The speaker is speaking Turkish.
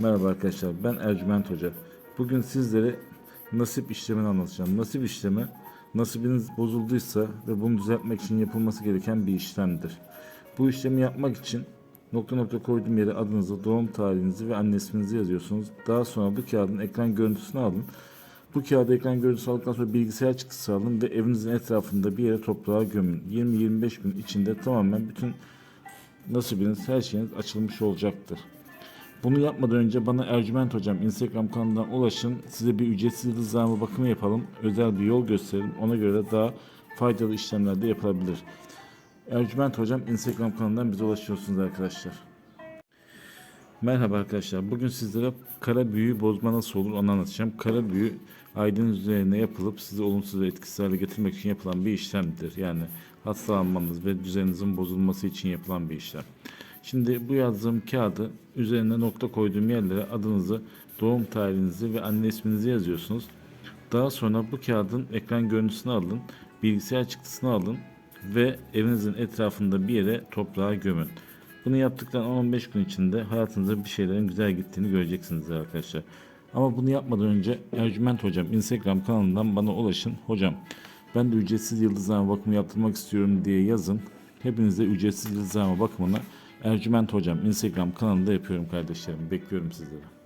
Merhaba arkadaşlar ben Ercüment Hoca. Bugün sizlere nasip işlemini anlatacağım. Nasip işlemi nasibiniz bozulduysa ve bunu düzeltmek için yapılması gereken bir işlemdir. Bu işlemi yapmak için nokta nokta koyduğum yere adınızı, doğum tarihinizi ve anne isminizi yazıyorsunuz. Daha sonra bu kağıdın ekran görüntüsünü alın. Bu kağıdı ekran görüntüsü aldıktan sonra bilgisayar çıktısı alın ve evinizin etrafında bir yere toprağa gömün. 20-25 gün içinde tamamen bütün nasibiniz, her şeyiniz açılmış olacaktır. Bunu yapmadan önce bana Ercüment Hocam Instagram kanalından ulaşın. Size bir ücretsiz yıldızlama bakımı yapalım. Özel bir yol gösterelim. Ona göre daha faydalı işlemler de yapılabilir. Ercüment Hocam Instagram kanalından bize ulaşıyorsunuz arkadaşlar. Merhaba arkadaşlar. Bugün sizlere kara büyü bozma nasıl olur onu anlatacağım. Kara büyü aydın üzerine yapılıp sizi olumsuz ve etkisiz hale getirmek için yapılan bir işlemdir. Yani hastalanmanız ve düzeninizin bozulması için yapılan bir işlem. Şimdi bu yazdığım kağıdı üzerine nokta koyduğum yerlere adınızı, doğum tarihinizi ve anne isminizi yazıyorsunuz. Daha sonra bu kağıdın ekran görüntüsünü alın, bilgisayar çıktısını alın ve evinizin etrafında bir yere toprağa gömün. Bunu yaptıktan 15 gün içinde hayatınızda bir şeylerin güzel gittiğini göreceksiniz arkadaşlar. Ama bunu yapmadan önce Ercüment Hocam Instagram kanalından bana ulaşın. Hocam ben de ücretsiz yıldızlama bakımı yaptırmak istiyorum diye yazın. Hepinize ücretsiz yıldızlama bakımını Ercüment Hocam Instagram kanalında yapıyorum kardeşlerim. Bekliyorum sizleri.